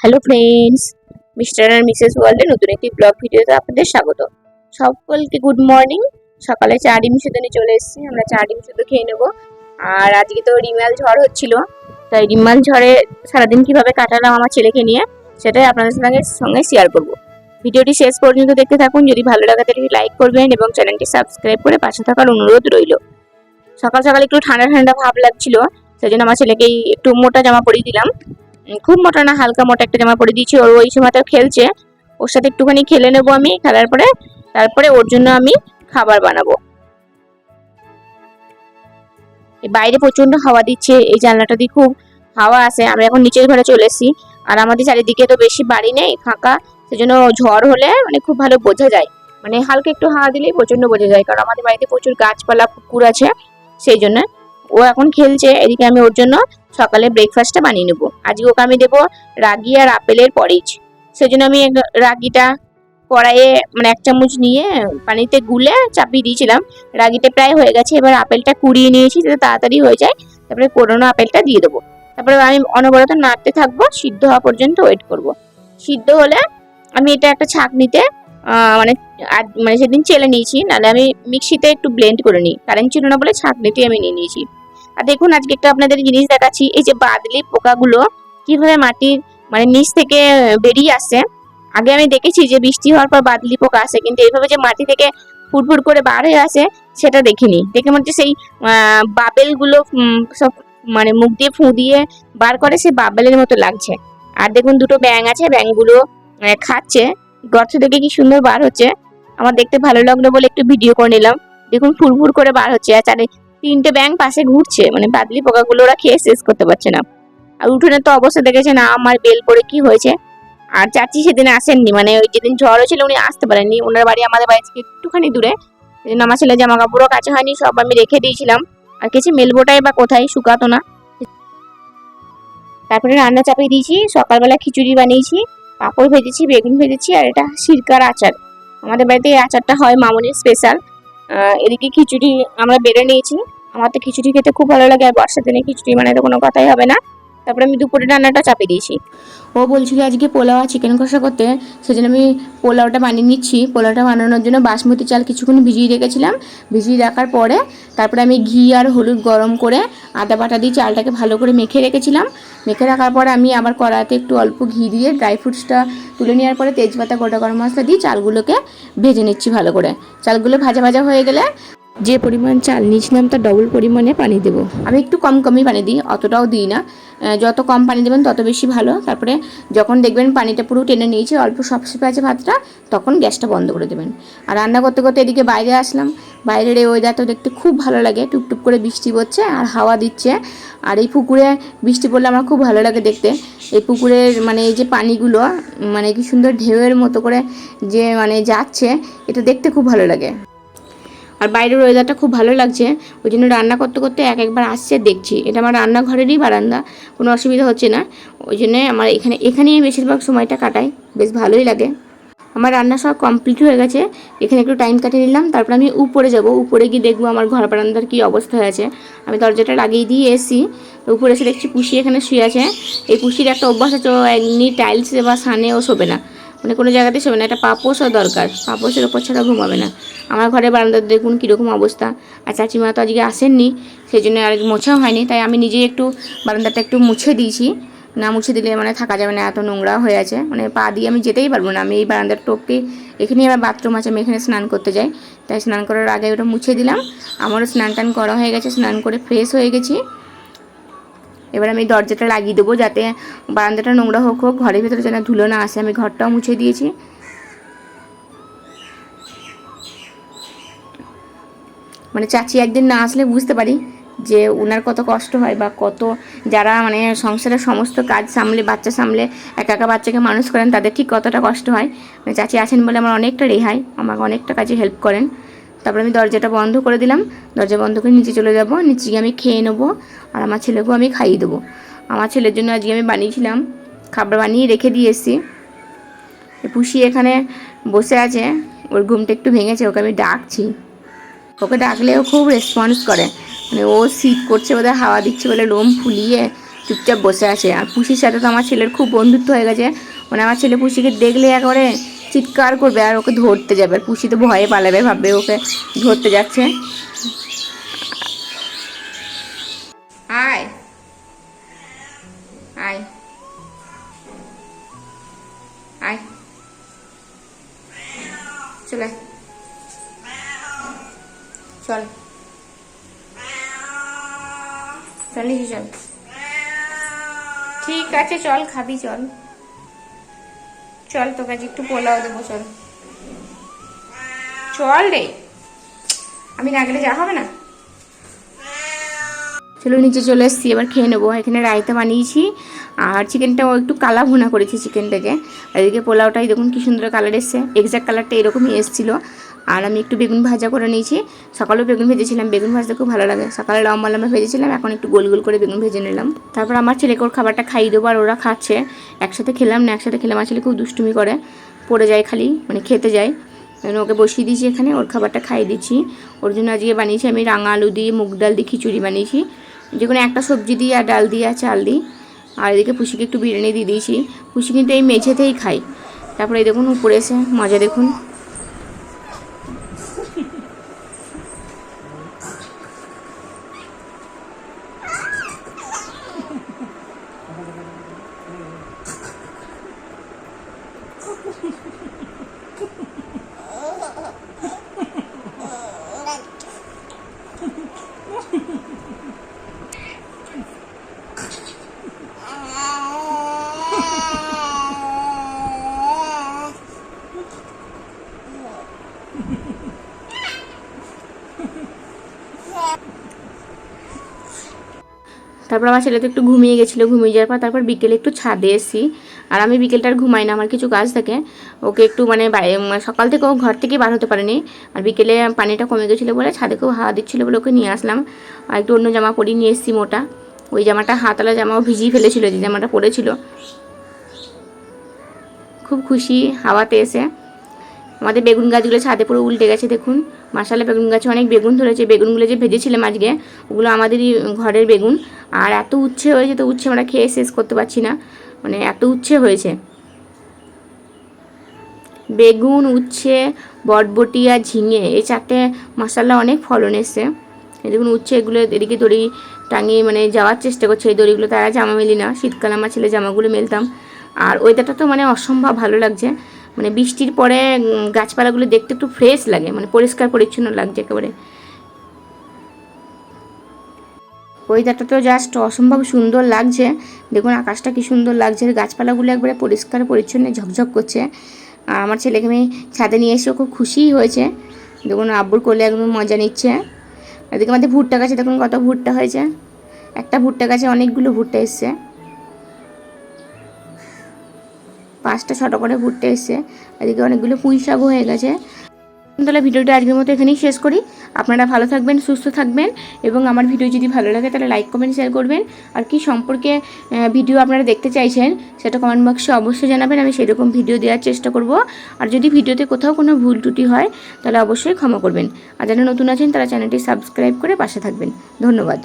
Hello friends mister আর Mrs ওয়ার্ল্ডে নতুন একটি ব্লগ ভিডিওতে আপনাদের স্বাগত। সকলকে গুড মর্নিং সকালে চা ডিম শুধু নিয়ে চলে এসেছি। আমরা চা ডিম শুধু খেয়ে নেব। আর আজকে তো রিমাল ঝড় হচ্ছিল। তাই রিমাল ঝড়ে সারাদিন কীভাবে কাটালাম আমার ছেলেকে নিয়ে, সেটাই আপনাদের সঙ্গে সঙ্গে শেয়ার করব। ভিডিওটি শেষ পর্যন্ত দেখতে থাকুন। যদি ভালো লাগে তাহলে লাইক করবেন এবং চ্যানেলটি সাবস্ক্রাইব করে পাশে থাকার অনুরোধ রইল। সকাল সকাল একটু ঠান্ডা ঠান্ডা ভাব লাগছিল। সেই জন্য আমার ছেলেকে একটু মোটা জামা পরিয়ে দিলাম। খুব মোটা না, হালকা মোটা একটা জামা পরে দিয়েছি। ওর ওই সময়টা খেলছে। ওর সাথে একটুখানি খেলে নেব আমি, খেলার পরে। তারপরে ওর জন্য আমি খাবার বানাবো। বাইরে প্রচণ্ড হাওয়া দিচ্ছে, এই জানলাটা দিয়ে খুব হাওয়া আসে আমরা এখন নিচের ঘরে চলে এসেছি। আর আমাদের চারিদিকে তো বেশি বাড়ি নেই, ফাঁকা। সেজন্য ঝড় হলে মানে খুব ভালো বোঝা যায়। মানে হালকা একটু হাওয়া দিলেই প্রচণ্ড বোঝা যায়। কারণ আমাদের বাড়িতে প্রচুর গাছপালা, পুকুর আছে। সেই জন্য ও এখন খেলছে, এদিকে আমি ওর জন্য সকালে ব্রেকফাস্টটা বানিয়ে নেব। আজকে ওকে আমি দেবো রাগি আর আপেলের পরিচ সেজন্য আমি রাগিটা কড়াইয়ে মানে এক চামচ নিয়ে পানিতে গুলে চাপিয়ে দিয়েছিলাম। রাগিটা প্রায় হয়ে গেছে, এবার আপেলটা কুড়িয়ে নিয়েছি যাতে তাড়াতাড়ি হয়ে যায়। তারপরে কোরোনো আপেলটা দিয়ে দেবো। তারপরে আমি অনবরত নাড়তে থাকব, সিদ্ধ হওয়া পর্যন্ত ওয়েট করব। সিদ্ধ হলে আমি এটা একটা ছাঁকনিতে মানে মানে সেদিন চেলে নিয়েছি, নাহলে আমি মিক্সিতে একটু ব্লেন্ড করে নিই। কারেন্ট ছিল না বলে ছাঁকনিতে আমি নিয়ে নিয়েছি। আর দেখুন, আজকে একটা আপনাদের জিনিস দেখাচ্ছি, এই যে বাদলি পোকাগুলো কীভাবে মাটির মানে নিচ থেকে বেরিয়ে আসে আগে আমি দেখেছি যে বৃষ্টি হওয়ার পর বাদলি পোকা আসে, কিন্তু এইভাবে যে মাটি থেকে ফুটফুট করে বার হয়ে আসে, সেটা দেখিনি। দেখে মনে হচ্ছে সেই বাবেলগুলো সব মানে মুখ দিয়ে ফু দিয়ে বার করে, সেই বাবেলের মতো লাগছে। আর দেখুন, দুটো ব্যাং আছে ব্যাংগুলো খাচ্ছে। গর্ত থেকে কি সুন্দর বার হচ্ছে। আমার দেখতে ভালো লাগল বলে একটু ভিডিও করে নিলাম। দেখুন, ফুরফুর করে বার হচ্ছে। আর চারে তিনটে ব্যাং পাশে ঘুরছে। মানে বাদলি পোকাগুলো ওরা খেয়ে শেষ করতে পারছে না। আর উঠোনে তো অবস্থা দেখেছে, না, আমার বেল পড়ে কি হয়েছে? আর চাচি সেদিন আসেননি। মানে ওই যেদিন ঝড় হয়েছিল, উনি আসতে পারেননি। ওনার বাড়ি আমাদের বাড়ি থেকে একটুখানি দূরে। সেদিন আমার ছেলে জামা কাপড়ও কাছে হয়নি, সব আমি রেখে দিয়েছিলাম। আর কিছু মেলবোটাই বা কোথায়, শুকাতো না। তারপরে রান্না চাপিয়ে দিয়েছি। সকালবেলা খিচুড়ি বানিয়েছি। পাঁপড় ভেজেছি, বেগুন ভেজেছি আর এটা সিরকার আচার। আমাদের বাড়িতে এই আচারটা হয় মামনির স্পেশাল এদিকে খিচুড়ি আমরা বেড়ে নিয়েছি। আমার তো খিচুড়ি খেতে খুব ভালো লাগে আর বর্ষার দিনে খিচুড়ি মানে তো কোনো কথাই হবে না। তারপরে আমি দুপুরে রান্নাটা চাপিয়ে দিয়েছি। ও বলছিল আজকে পোলাও আর চিকেন কষা করতে, সেজন্য আমি পোলাওটা বানিয়ে নিচ্ছি। পোলাওটা বানানোর জন্য বাসমতি চাল কিছুক্ষণ ভিজিয়ে রেখেছিলাম। ভিজিয়ে রাখার পরে তারপরে আমি ঘি আর হলুদ গরম করে আদা বাটা দিয়ে চালটাকে ভালো করে মেখে রেখেছিলাম। মেখে রাখার পরে আমি আবার কড়াতে একটু অল্প ঘি দিয়ে ড্রাই ফ্রুটসটা তুলে নেওয়ার পরে তেজপাতা, গোটা গরম মশলা দিয়ে চালগুলোকে ভেজে নিচ্ছি ভালো করে। চালগুলো ভাজা ভাজা হয়ে গেলে যে পরিমাণ চাল নিয়েছিলাম তার ডবল পরিমাণে পানি দেবো। আমি একটু কম কমই পানি দিই, অতটাও দিই না। যত কম পানি দেবেন তত বেশি ভালো। তারপরে যখন দেখবেন পানিটা পুরো টেনে নিয়েছে, অল্প সপসেপে আছে ভাতটা, তখন গ্যাসটা বন্ধ করে দেবেন। আর রান্না করতে করতে এদিকে বাইরে আসলাম। বাইরের এই ওয়েদারটা দেখতে খুব ভালো লাগে। টুপটুপ করে বৃষ্টি পড়ছে আর হাওয়া দিচ্ছে। আর এই পুকুরে বৃষ্টি পড়লে আমার খুব ভালো লাগে দেখতে। এই পুকুরের মানে এই যে পানিগুলো মানে কি সুন্দর ঢেউয়ের মতো করে যে মানে যাচ্ছে, এটা দেখতে খুব ভালো লাগে। আর বাইরের ওয়েদারটা খুব ভালো লাগছে। ওই জন্য রান্না করতে করতে এক একবার আসছে, দেখছি। এটা আমার রান্নাঘরেরই বারান্দা, কোনো অসুবিধা হচ্ছে না। ওই জন্যে আমার এখানে, এখানেই বেশিরভাগ সময়টা কাটাই, বেশ ভালোই লাগে। আমার রান্না সব কমপ্লিট হয়ে গেছে। এখানে একটু টাইম কাটিয়ে নিলাম, তারপর আমি উপরে যাব। উপরে গিয়ে দেখব আমার ঘর বারান্দার কী অবস্থা হয়েছে আমি দরজাটা লাগিয়ে দিয়ে এসেছি। উপরে এসে দেখছি পুষি এখানে শুয়ে আছে। এই পুষির একটা অভ্যাস আছে, ও এমনি টাইলসে বা সানে ও শোবে না। মানে কোনো জায়গাতে শোবে না। একটা পাপোশও দরকার। পাপোশের ওপর ছাড়া ঘুমাবে না। আমার ঘরে বারান্দার দেখুন কীরকম অবস্থা। আর চাচিমা তো আজকে আসেননি সেই জন্য আর মোছাও হয়নি। তাই আমি নিজেই একটু বারান্দাটা একটু মুছে দিয়েছি। না মুছে দিলে মানে থাকা যাবে না, এত নোংরা হয়ে আছে। মানে পা দিয়ে আমি যেতেই পারব না। আমি এই বারান্দার টোপকে এখানেই আমার বাথরুম আছে, আমি এখানে স্নান করতে যাই। তাই স্নান করার আগে ওটা মুছে দিলাম। আমারও স্নান টান করা হয়ে গেছে, স্নান করে ফ্রেশ হয়ে গেছি। এবার আমি দরজাটা লাগিয়ে দেবো যাতে বারান্দাটা নোংরা হোক হোক, ঘরের ভিতরে যেন ধুলো না আসে। আমি ঘরটাও মুছে দিয়েছি। মানে চাচি একদিন না আসলে বুঝতে পারি যে ওনার কত কষ্ট হয় বা কত যারা মানে সংসারের সমস্ত কাজ সামলে, বাচ্চা সামলে, একা একা বাচ্চাকে মানুষ করেন, তাদের ঠিক কতটা কষ্ট হয়। মানে চাচি আছেন বলে আমার অনেকটা রেহাই, আমাকে অনেকটা কাজে হেল্প করেন। তারপরে আমি দরজাটা বন্ধ করে দিলাম। দরজা বন্ধ করে নিচে চলে যাব। নিচে গিয়ে আমি খেয়ে নেব আর আমার ছেলেকেও আমি খাইয়ে দেবো। আমার ছেলের জন্য আজকে আমি বানিয়েছিলাম, খাবার বানিয়ে রেখে দিয়ে এসেছি। পুষি এখানে বসে আছে, ওর ঘুমটা একটু ভেঙেছে, ওকে আমি ডাকছি। ওকে ডাকলেও খুব রেসপন্স করে। মানে ও শীত করছে বোধহয় হাওয়া দিচ্ছে বলে, লোম ফুলিয়ে চুপচাপ বসে আছে। আর পুষির সাথে তো আমার ছেলের খুব বন্ধুত্ব হয়ে গেছে। মানে আমার ছেলে পুষিকে দেখলে একেবারে চিৎকার করবে আর ওকে ধরতে যাবে। আর পুষি তো ভয়ে পালাবে, ভাববে ওকে ধরতে যাচ্ছে। চলে চল। চল। ঠিক আছে, চল, খাবি, চল। চল তোকে আজ একটু পোলাও দেবো, চল। চল রে। আমি না গেলে যা হবে না? চলো, নিচে চলে এসেছি, এবার খেয়ে নেব। এখানে রায়তা বানিয়েছি, আর চিকেনটাও একটু কালা ভুনা করেছি চিকেনটাকে। আর এদিকে পোলাওটাই দেখুন কি সুন্দর কালার এসছে। এক্সাক্ট কালারটা এরকমই এসেছিল। আর আমি একটু বেগুন ভাজা করে নিয়েছি। সকালেও বেগুন ভেজেছিলাম, বেগুন ভাজতে খুব ভালো লাগে। সকালে লম্বা লম্বা ভেজেছিলাম, এখন একটু গোল গোল করে বেগুন ভেজে নিলাম। তারপর আমার ছেলেকে ওর খাবারটা খাইয়ে দেবো আর ওরা খাচ্ছে। একসাথে খেলাম না, একসাথে খেলে আমার ছেলে খুব দুষ্টুমি করে। পড়ে যায় খালি মানে খেতে যায়। ওকে বসিয়ে দিয়েছি এখানে, ওর খাবারটা খাইয়ে দিচ্ছি। ওর জন্য আজকে বানিয়েছি আমি রাঙা আলু দিয়ে, মুগ ডাল দিয়ে খিচুড়ি বানিয়েছি। যে কোনো একটা সবজি দিয়ে আর ডাল দিয়ে আর চাল দিই আর এদিকে পুষিকে একটু বিরিয়ানি দিয়ে দিয়েছি। পুষি কিন্তু এই মেঝেতেই খাই তারপরে এই দেখুন উপরে এসে, মজা দেখুন। তারপর আমার ছেলে তো একটু ঘুমিয়ে গেছিল, ঘুমিয়ে যাওয়ার পর তারপর বিকেলে একটু ছাদে এসি আর আমি বিকেলটা আর ঘুমাই না, আমার কিছু কাজ থাকে। ওকে একটু মানে মানে সকাল থেকে ও ঘর থেকে বার হতে পারেনি। আর বিকেলে পানিটা কমে গেছিল বলে ছাদে খুব হাওয়া দিচ্ছিল বলে ওকে নিয়ে আসলাম। আর একটু অন্য জামা পরিয়ে নিয়ে এসেছি মোটা। ওই জামাটা হাতালা জামাও ভিজিয়ে ফেলেছিলো, যে জামাটা পরেছিল। খুব খুশি হাওয়াতে এসে আমাদের বেগুন গাছগুলো ছাদে পুরো উল্টে গেছে, দেখুন। মাসালা বেগুন গাছে অনেক বেগুন ধরেছে। বেগুনগুলো যে ভেজেছিলাম আজকে, ওগুলো আমাদেরই ঘরের বেগুন। আর এত উচ্ছে হয়েছে, তো উচ্ছে আমরা খেয়ে শেষ করতে পারছি না। মানে এত উচ্ছে হয়েছে। বেগুন, উচ্ছে বটবটি আর ঝিঙে, এই চারটে মশলা অনেক ফলন এসছে। দেখুন, উচ্ছে এগুলো এদিকে দড়ি টাঙিয়ে মানে যাওয়ার চেষ্টা করছে। এই দড়িগুলো তারা জামা মেলি না। শীতকালে আমার ছেলে জামাগুলো মেলতাম। আর ওয়েদারটা তো মানে অসম্ভব ভালো লাগছে। মানে বৃষ্টির পরে গাছপালাগুলো দেখতে একটু ফ্রেশ লাগে মানে পরিষ্কার পরিচ্ছন্ন লাগছে একেবারে। ওয়েদারটা তো জাস্ট অসম্ভব সুন্দর লাগছে। দেখুন আকাশটা কি সুন্দর লাগছে গাছপালাগুলো একবারে পরিষ্কার পরিচ্ছন্ন, ঝকঝক করছে। আর আমার ছেলেকে আমি ছাদে নিয়ে এসে ও খুব খুশিই হয়েছে। দেখুন আব্বুর কোলে একদম মজা নিচ্ছে। এদিকে আমাদের ভুট্টা গাছে দেখুন কত ভুট্টা হয়েছে। একটা ভুট্টা গাছে অনেকগুলো ভুট্টা এসছে। পাঁচটা, ছটা করে ঘুরতে এসছে। এদিকে অনেকগুলো পুঁই শাকও হয়ে গেছে। তাহলে ভিডিওটা আজকের মতো এখানেই শেষ করি। আপনারা ভালো থাকবেন, সুস্থ থাকবেন এবং আমার ভিডিও যদি ভালো লাগে তাহলে লাইক, কমেন্ট শেয়ার করবেন। আর কি সম্পর্কে ভিডিও আপনারা দেখতে চাইছেন সেটা কমেন্ট বক্সে অবশ্যই জানাবেন। আমি সেরকম ভিডিও দেওয়ার চেষ্টা করব। আর যদি ভিডিওতে কোথাও কোনো ভুল ত্রুটি হয় তাহলে অবশ্যই ক্ষমা করবেন। আর যারা নতুন আছেন তারা চ্যানেলটি সাবস্ক্রাইব করে পাশে থাকবেন। ধন্যবাদ।